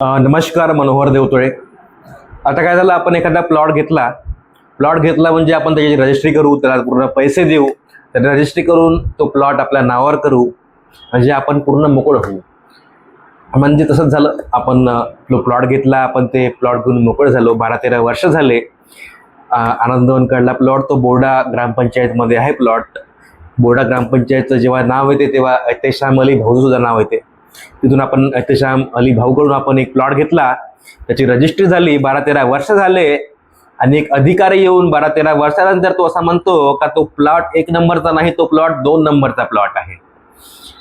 नमस्कार मनोहर देवतोळे. आता काय झालं आपण एखादा प्लॉट घेतला. प्लॉट घेतला म्हणजे आपण त्याची रजिस्ट्री करू त्याला पूर्ण पैसे देऊ. त्याला रजिस्ट्री करून तो प्लॉट आपल्या नावावर करू म्हणजे आपण पूर्ण मोकळ होऊ. म्हणजे तसंच झालं आपण तो प्लॉट घेतला आपण ते प्लॉट घेऊन मोकळ झालो बारा तेरा वर्ष झाले. आनंदवनकडला प्लॉट तो बोर्डा ग्रामपंचायतमध्ये आहे प्लॉट बोर्डा ग्रामपंचायतचं जेव्हा नाव येते तेव्हा ऐतेश्याम अली भाऊचं सुद्धा नाव येते. तिथून आपण ऐतेश्याम अली भाऊकडून आपण एक प्लॉट घेतला. त्याची रजिस्ट्री झाली बारा तेरा वर्ष झाले. आणि एक अधिकारी येऊन बारा तेरा वर्षानंतर तो असा म्हणतो का तो प्लॉट एक नंबरचा नाही तो प्लॉट दोन नंबरचा प्लॉट आहे.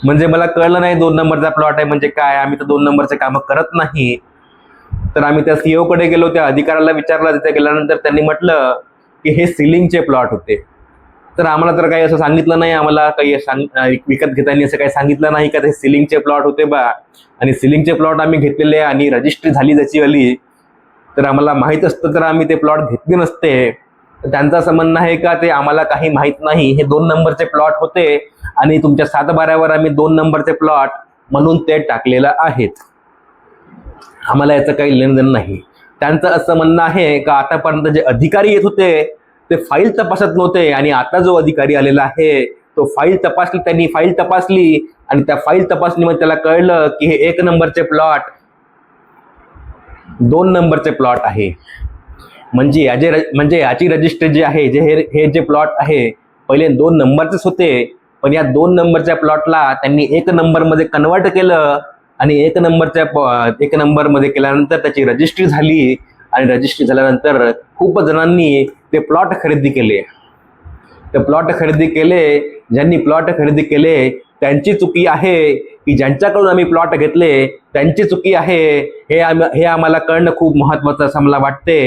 म्हणजे मला कळलं नाही दोन नंबरचा प्लॉट आहे म्हणजे काय? आम्ही तर दोन नंबरचे कामं करत नाही. तर आम्ही त्या सीओ कडे गेलो त्या अधिकाऱ्याला विचारला. तिथे गेल्यानंतर त्यांनी म्हटलं की हे सिलिंगचे प्लॉट होते. तर आम्हाला तर काही असं सांगितलं नाही आम्हाला काही सांग विकत घेताना असं काही सांगितलं नाही का? ते सिलिंगचे प्लॉट होते बा. आणि सिलिंगचे प्लॉट आम्ही घेतलेले आणि रजिस्ट्री झाली त्याची वाली तर आम्हाला माहीत असतं तर आम्ही ते प्लॉट घेतले नसते. त्यांचं असं म्हणणं आहे का? ते आम्हाला काही माहीत नाही. हे दोन नंबरचे प्लॉट होते आणि तुमच्या सातबाऱ्यावर आम्ही दोन नंबरचे प्लॉट म्हणून ते टाकलेलं आहेत. आम्हाला याचं काही लेनदेन नाही. त्यांचं असं म्हणणं आहे का? आतापर्यंत जे अधिकारी येत होते ते फाईल तपासत नव्हते आणि आता जो अधिकारी आलेला आहे तो फाईल तपासली त्यांनी फाईल तपासली आणि त्या फाईल तपासणीमध्ये त्याला कळलं की हे एक नंबरचे प्लॉट दोन नंबरचे प्लॉट आहे. म्हणजे याचे म्हणजे याची रजिस्ट्री जी आहे जे हे जे प्लॉट आहे पहिले दोन नंबरचेच होते पण या दोन नंबरच्या प्लॉटला त्यांनी एक नंबरमध्ये कन्वर्ट केलं आणि एक नंबरच्या एक नंबरमध्ये केल्यानंतर त्याची रजिस्ट्री झाली. आणि रजिस्ट्री झाल्यानंतर खूप जणांनी ते प्लॉट खरेदी केले. ते प्लॉट खरेदी केले ज्यांनी प्लॉट खरेदी केले त्यांची चुकी आहे की ज्यांच्याकडून आम्ही प्लॉट घेतले त्यांची चुकी आहे हे आम हे आम्हाला कळणं खूप महत्त्वाचं असं मला वाटते.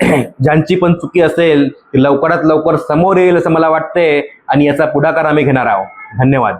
ज्यांची पण चुकी असेल ती लवकरात लवकर समोर येईल असं मला वाटते आणि याचा पुढाकार आम्ही घेणार आहोत. धन्यवाद.